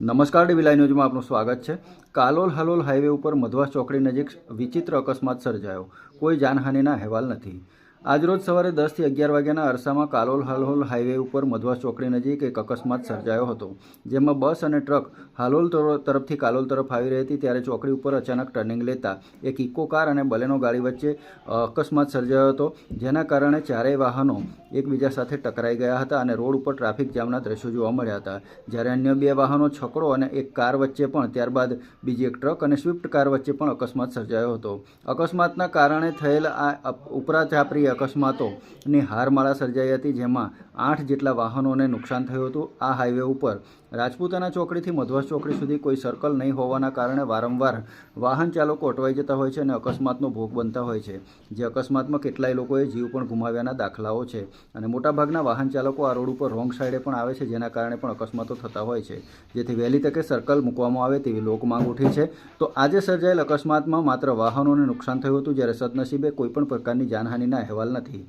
નમસ્કાર ડીવીલાઈ ન્યૂઝમાં આપનું સ્વાગત છે. કાલોલ હાલોલ હાઈવે ઉપર મધવાસ ચોકડી નજીક વિચિત્ર અકસ્માત સર્જાયો. કોઈ જાનહાનિના અહેવાલ નથી. આજરોજ સવારે દસથી અગિયાર વાગ્યાના અરસામાં કાલોલ હાલોલ હાઈવે ઉપર મધવાસ ચોકડી નજીક એક અકસ્માત સર્જાયો હતો, જેમાં બસ અને ટ્રક હાલોલ તર- તરફથી કાલોલ તરફ આવી રહી હતી, ત્યારે ચોકડી ઉપર અચાનક ટર્નિંગ લેતા એક ઇકો કાર અને બલેનો ગાડી વચ્ચે અકસ્માત સર્જાયો હતો, જેના કારણે ચારેય વાહનો એકબીજા સાથે ટકરાઈ ગયા હતા અને રોડ ઉપર ટ્રાફિક જામના દ્રશ્યો જોવા મળ્યા હતા. જ્યારે અન્ય બે વાહનો છકડો અને એક કાર વચ્ચે પણ, ત્યારબાદ બીજી એક ટ્રક અને સ્વિફ્ટ કાર વચ્ચે પણ અકસ્માત સર્જાયો હતો. અકસ્માતના કારણે થયેલ આ ઉપરાચાપરી અકસ્માતોની હારમાળા સર્જાઈ હતી, જેમાં આઠ જેટલા વાહનોને નુકસાન થયું હતું. આ હાઈવે ઉપર રાજપૂતાના ચોકડીથી મધવાસ ચોકડી સુધી કોઈ સર્કલ નહીં હોવાના કારણે વારંવાર વાહન ચાલકો અટવાઈ જતા હોય છે અને અકસ્માતનો ભોગ બનતા હોય છે. જે અકસ્માતમાં કેટલાય લોકોએ જીવ પણ ગુમાવ્યાના દાખલાઓ છે અને મોટાભાગના વાહન ચાલકો આ રોડ ઉપર રોંગ સાઈડે પણ આવે છે, જેના કારણે પણ અકસ્માતો થતા હોય છે. જેથી વહેલી તકે સર્કલ મૂકવામાં આવે તેવી લોકમાંગ ઉઠી છે. તો આજે સર્જાયેલ અકસ્માતમાં માત્ર વાહનોને નુકસાન થયું હતું, જ્યારે સદનસીબે કોઈપણ પ્રકારની જાનહાનિના અહેવાલ નથી.